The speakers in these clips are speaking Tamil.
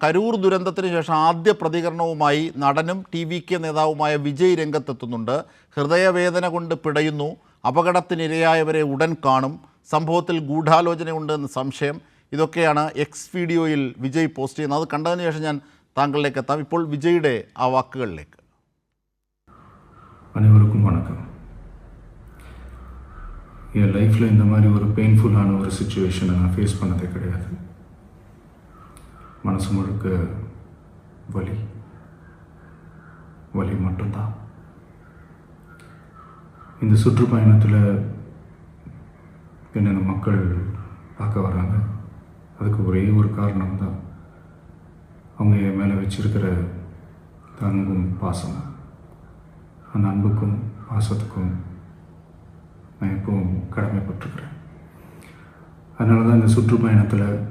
കരൂർ ദുരന്തത്തിന് ശേഷം ആദ്യ പ്രതികരണവുമായി നടനും ടി വി കെ നേതാവുമായ വിജയ് രംഗത്തെത്തുന്നുണ്ട് ഹൃദയവേദന കൊണ്ട് പിടയുന്നു അപകടത്തിനിരയായവരെ ഉടൻ കാണും സംഭവത്തിൽ ഗൂഢാലോചനയുണ്ട് എന്ന് സംശയം ഇതൊക്കെയാണ് എക്സ് വീഡിയോയിൽ വിജയ് പോസ്റ്റ് ചെയ്യുന്നത് അത് കണ്ടതിന് ശേഷം ഞാൻ താങ്കളിലേക്ക് എത്താം ഇപ്പോൾ വിജയുടെ ആ വാക്കുകളിലേക്ക് அனைவருக்கும் வணக்கம் என் லைஃப்பில் இந்த மாதிரி ஒரு பெயின்ஃபுல்லான ஒரு சுச்சுவேஷனை நான் ஃபேஸ் பண்ணதே கிடையாது மனசு முழுக்க வலி. வலி மட்டும்தான். இந்த சுற்றுப்பயணத்தில் என்னென்ன மக்கள் பார்க்க வராங்க அதுக்கு ஒரே ஒரு காரணம் தான் அவங்க என் மேலே வச்சிருக்கிற தங்கும் பாசம் அந்த அன்புக்கும் பாசத்துக்கும் நான் எப்பவும் கடமைப்பட்டிருக்கிறேன். அதனால தான் இந்த சுற்றுப்பயணத்தில்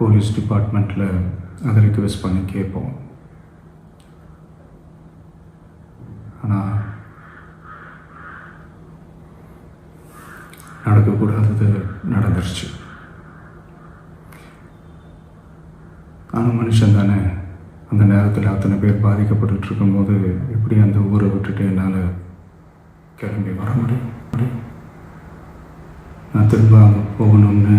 போலீஸ் டிபார்ட்மெண்ட்டில் அதை ரிக்வெஸ்ட் பண்ணி கேட்போம். ஆனால் நடக்கக்கூடாதது நடந்துருச்சு. ஆனால் மனுஷன் தானே. அந்த நேரத்தில் அத்தனை பேர் பாதிக்கப்பட்டுட்டு இருக்கும்போது எப்படி அந்த ஊரை விட்டுட்டு என்னால் கிளம்பி வர முடியும். நான் திரும்ப அங்கே போகணும்னு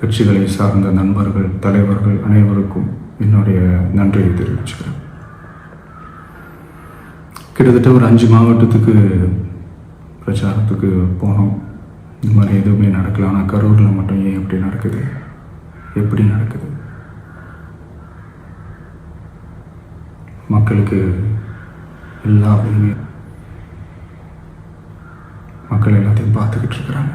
கட்சிகளை சார்ந்த நண்பர்கள் தலைவர்கள் அனைவருக்கும் என்னுடைய நன்றியை தெரிவிச்சுக்கிறேன். கிட்டத்தட்ட ஒரு அஞ்சு மாவட்டத்துக்கு பிரச்சாரத்துக்கு போனோம். இந்த மாதிரி எதுவுமே நடக்கல. ஆனால் கரூரில் மட்டும் ஏன் எப்படி நடக்குது? எப்படி நடக்குது? மக்களுக்கு எல்லா உண்மையும் மக்கள் எல்லாத்தையும் பார்த்துக்கிட்டு இருக்கிறாங்க.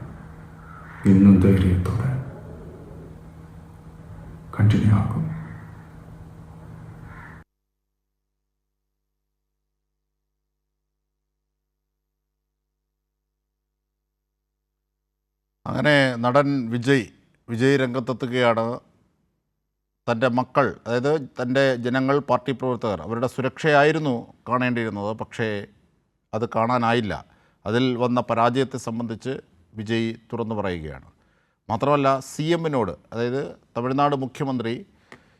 ഇന്നും ധൈര്യത്തോടെ കണ്ടിന്യൂ ആക്കും. അങ്ങനെ നടൻ വിജയ് വിജയ് രംഗത്തെത്തുകയാണ് തന്റെ മക്കൾ അതായത് തന്റെ ജനങ്ങൾ പാർട്ടി പ്രവർത്തകർ. അവരുടെ സുരക്ഷയായിരുന്നു കാണേണ്ടിയിരുന്നത് പക്ഷേ അത് കാണാനായില്ല. അതിൽ വന്ന പരാജയത്തെ സംബന്ധിച്ച് വിജയ് തുറന്നു പറയുകയാണ്. മാത്രമല്ല സി എമ്മിനോട് അതായത് തമിഴ്നാട് മുഖ്യമന്ത്രി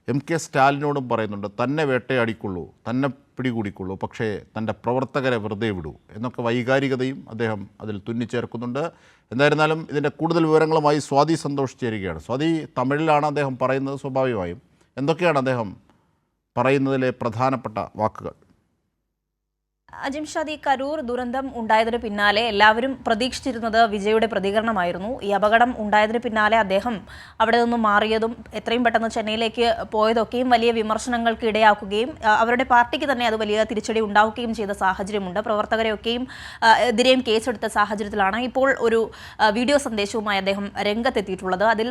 എം കെ സ്റ്റാലിനോടും പറയുന്നുണ്ട് തന്നെ വേട്ടയാടിക്കൊള്ളൂ തന്നെ പിടികൂടിക്കൊള്ളൂ പക്ഷേ തന്റെ പ്രവർത്തകരെ വെറുതെ വിടൂ എന്നൊക്കെ വൈകാരികതയും അദ്ദേഹം അതിൽ തുന്നിച്ചേർക്കുന്നുണ്ട്. എന്തായിരുന്നാലും ഇതിന്റെ കൂടുതൽ വിവരങ്ങളുമായി സ്വാതി സന്തോഷ് ചേരുകയാണ്. സ്വാതി തമിഴിലാണ് അദ്ദേഹം പറയുന്നത് സ്വാഭാവികമായും. എന്തൊക്കെയാണ് അദ്ദേഹം പറയുന്നതിലെ പ്രധാനപ്പെട്ട വാക്കുകൾ? അജിംഷാദ് ഈ കരൂർ ദുരന്തം ഉണ്ടായതിന് പിന്നാലെ എല്ലാവരും പ്രതീക്ഷിച്ചിരുന്നത് വിജയുടെ പ്രതികരണമായിരുന്നു. ഈ അപകടം ഉണ്ടായതിന് പിന്നാലെ അദ്ദേഹം അവിടെ നിന്നും മാറിയതും എത്രയും പെട്ടെന്ന് ചെന്നൈയിലേക്ക് പോയതൊക്കെയും വലിയ വിമർശനങ്ങൾക്ക് ഇടയാക്കുകയും അവരുടെ പാർട്ടിക്ക് തന്നെ അത് വലിയ തിരിച്ചടി ഉണ്ടാവുകയും ചെയ്ത സാഹചര്യമുണ്ട്. പ്രവർത്തകരെയൊക്കെയും എതിരെയും കേസെടുത്ത സാഹചര്യത്തിലാണ് ഇപ്പോൾ ഒരു വീഡിയോ സന്ദേശവുമായി അദ്ദേഹം രംഗത്തെത്തിയിട്ടുള്ളത്. അതിൽ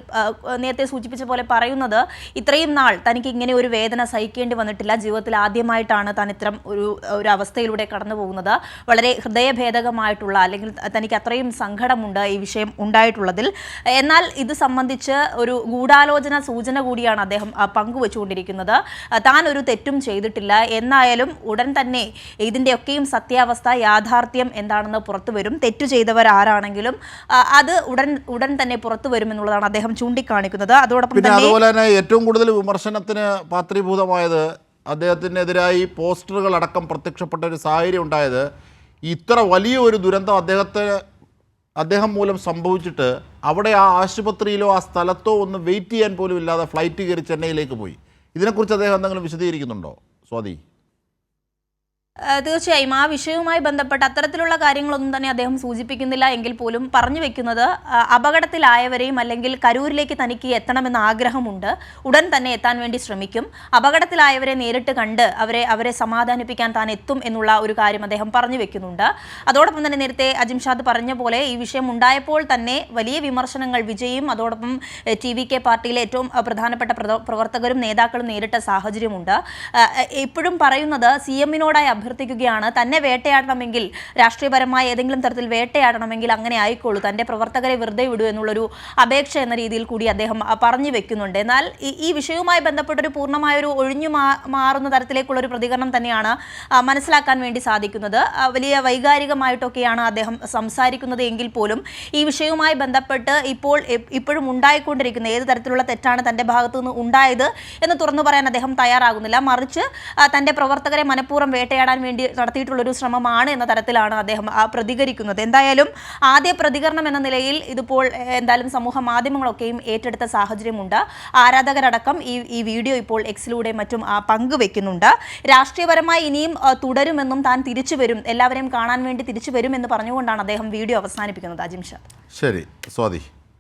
നേരത്തെ സൂചിപ്പിച്ച പോലെ പറയുന്നത് ഇത്രയും നാൾ തനിക്ക് ഇങ്ങനെ ഒരു വേദന സഹിക്കേണ്ടി വന്നിട്ടില്ല. ജീവിതത്തിൽ ആദ്യമായിട്ടാണ് താൻ ഇത്തരം ഒരു ഒരു അവസ്ഥയിലൂടെ കടന്നു പോകുന്നത്. വളരെ ഹൃദയഭേദകമായിട്ടുള്ള അല്ലെങ്കിൽ തനിക്ക് അത്രയും സങ്കടമുണ്ട് ഈ വിഷയം ഉണ്ടായിട്ടുള്ളതിൽ. എന്നാൽ ഇത് സംബന്ധിച്ച് ഒരു ഗൂഢാലോചന സൂചന കൂടിയാണ് അദ്ദേഹം പങ്കുവച്ചുകൊണ്ടിരിക്കുന്നത്. താൻ ഒരു തെറ്റും ചെയ്തിട്ടില്ല. എന്നായാലും ഉടൻ തന്നെ ഇതിന്റെയൊക്കെയും സത്യാവസ്ഥ യാഥാർത്ഥ്യം എന്താണെന്ന് പുറത്തു വരും. തെറ്റു ചെയ്തവർ ആരാണെങ്കിലും അത് ഉടൻ ഉടൻ തന്നെ പുറത്തു വരുമെന്നുള്ളതാണ് അദ്ദേഹം ചൂണ്ടിക്കാണിക്കുന്നത്. അതോടൊപ്പം തന്നെ അതുപോലെ തന്നെ ഏറ്റവും കൂടുതൽ വിമർശനത്തിന് പാത്രീഭൂതമായത് അദ്ദേഹത്തിനെതിരായി പോസ്റ്ററുകൾ അടക്കം പ്രത്യക്ഷപ്പെട്ട ഒരു സാഹചര്യം ഉണ്ടായത് ഇത്ര വലിയ ഒരു ദുരന്തം അദ്ദേഹത്തെ അദ്ദേഹം മൂലം സംഭവിച്ചിട്ട് അവിടെ ആ ആശുപത്രിയിലോ ആ സ്ഥലത്തോ ഒന്ന് വെയിറ്റ് ചെയ്യാൻ പോലും ഇല്ലാതെ ഫ്ലൈറ്റ് കയറി ചെന്നൈയിലേക്ക് പോയി. ഇതിനെക്കുറിച്ച് അദ്ദേഹം എന്തെങ്കിലും വിശദീകരിക്കുന്നുണ്ടോ? സ്വാതി. തീർച്ചയായും ആ വിഷയവുമായി ബന്ധപ്പെട്ട് അത്തരത്തിലുള്ള കാര്യങ്ങളൊന്നും തന്നെ അദ്ദേഹം സൂചിപ്പിക്കുന്നില്ല. എങ്കിൽ പോലും പറഞ്ഞു വെക്കുന്നത് അപകടത്തിലായവരെയും അല്ലെങ്കിൽ കരൂരിലേക്ക് തനിക്ക് എത്തണമെന്ന ആഗ്രഹമുണ്ട്. ഉടൻ തന്നെ എത്താൻ വേണ്ടി ശ്രമിക്കും. അപകടത്തിലായവരെ നേരിട്ട് കണ്ട് അവരെ അവരെ സമാധാനിപ്പിക്കാൻ താൻ എത്തും എന്നുള്ള ഒരു കാര്യം അദ്ദേഹം പറഞ്ഞു വെക്കുന്നുണ്ട്. അതോടൊപ്പം തന്നെ നേരത്തെ അജിംഷാദ് പറഞ്ഞ പോലെ ഈ വിഷയം ഉണ്ടായപ്പോൾ തന്നെ വലിയ വിമർശനങ്ങൾ വിജയും അതോടൊപ്പം ടി വി കെ പാർട്ടിയിലെ ഏറ്റവും പ്രധാനപ്പെട്ട പ്രവർത്തകരും നേതാക്കളും നേരിട്ട സാഹചര്യമുണ്ട്. ഇപ്പോഴും പറയുന്നത് സി എമ്മിനോടായി അഭ്യർത്ഥിക്കുകയാണ്. തന്നെ വേട്ടയാടണമെങ്കിൽ രാഷ്ട്രീയപരമായ ഏതെങ്കിലും തരത്തിൽ വേട്ടയാടണമെങ്കിൽ അങ്ങനെ ആയിക്കോളൂ. തന്റെ പ്രവർത്തകരെ വെറുതെ വിടൂ എന്നുള്ളൊരു അപേക്ഷ എന്ന രീതിയിൽ കൂടി അദ്ദേഹം പറഞ്ഞു വെക്കുന്നുണ്ട്. എന്നാൽ ഈ- വിഷയവുമായി ബന്ധപ്പെട്ടൊരു പൂർണമായൊരു ഒഴിഞ്ഞു മാറുന്ന തരത്തിലേക്കുള്ള ഒരു പ്രതികരണം തന്നെയാണ് മനസ്സിലാക്കാൻ വേണ്ടി സാധിക്കുന്നത്. വലിയ വൈകാരികമായിട്ടൊക്കെയാണ് അദ്ദേഹം സംസാരിക്കുന്നത് എങ്കിൽ പോലും ഈ വിഷയവുമായി ബന്ധപ്പെട്ട് ഇപ്പോൾ ഇപ്പോഴും ഉണ്ടായിക്കൊണ്ടിരിക്കുന്ന ഏത് തരത്തിലുള്ള തെറ്റാണ് തന്റെ ഭാഗത്തു നിന്ന് ഉണ്ടായത് എന്ന് തുറന്നു പറയാൻ അദ്ദേഹം തയ്യാറാകുന്നില്ല. മറിച്ച് തന്റെ പ്രവർത്തകരെ മനഃപൂർവം വേട്ടയാടാൻ വേണ്ടി നടത്തിയിട്ടുള്ളൊരു ശ്രമമാണ് എന്ന തരത്തിലാണ് അദ്ദേഹം പ്രതികരിക്കുന്നത്. എന്തായാലും ആദ്യ പ്രതികരണം എന്ന നിലയിൽ ഇതിപ്പോൾ എന്തായാലും സമൂഹ മാധ്യമങ്ങളൊക്കെയും ഏറ്റെടുത്ത സാഹചര്യമുണ്ട്. ആരാധകരടക്കം ഈ ഈ വീഡിയോ ഇപ്പോൾ എക്സിലൂടെ മറ്റും പങ്കുവെക്കുന്നുണ്ട്. രാഷ്ട്രീയപരമായി ഇനിയും തുടരുമെന്നും താൻ തിരിച്ചു വരും. എല്ലാവരെയും കാണാൻ വേണ്ടി തിരിച്ചു വരും എന്ന് പറഞ്ഞുകൊണ്ടാണ് അദ്ദേഹം വീഡിയോ അവസാനിപ്പിക്കുന്നത്. അജിംഷ ശരി സ്വാതി.